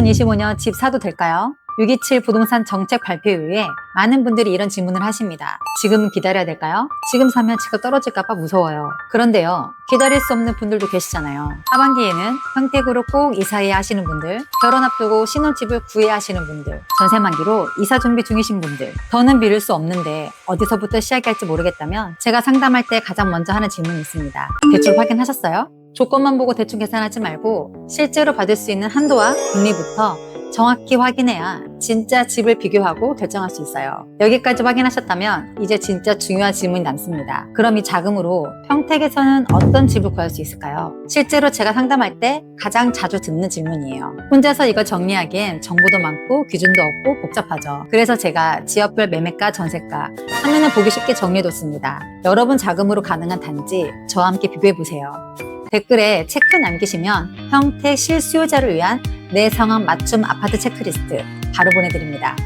2025년 집 사도 될까요? 627 부동산 정책 발표 이후에 많은 분들이 이런 질문을 하십니다. 지금은 기다려야 될까요? 지금 사면 집값 떨어질까봐 무서워요. 그런데요, 기다릴 수 없는 분들도 계시잖아요. 하반기에는 평택으로 꼭 이사해야 하시는 분들, 결혼 앞두고 신혼집을 구해야 하시는 분들, 전세 만기로 이사 준비 중이신 분들, 더는 미룰 수 없는데 어디서부터 시작할지 모르겠다면 제가 상담할 때 가장 먼저 하는 질문이 있습니다. 대출 확인하셨어요? 조건만 보고 대충 계산하지 말고 실제로 받을 수 있는 한도와 금리부터 정확히 확인해야 진짜 집을 비교하고 결정할 수 있어요. 여기까지 확인하셨다면 이제 진짜 중요한 질문이 남습니다. 그럼 이 자금으로 평택에서는 어떤 집을 구할 수 있을까요? 실제로 제가 상담할 때 가장 자주 듣는 질문이에요. 혼자서 이거 정리하기엔 정보도 많고 기준도 없고 복잡하죠. 그래서 제가 지역별 매매가, 전세가 화면을 보기 쉽게 정리해뒀습니다. 여러분 자금으로 가능한 단지 저와 함께 비교해보세요. 댓글에 체크 남기시면 평택 실수요자를 위한 내 상황 맞춤 아파트 체크리스트 바로 보내드립니다.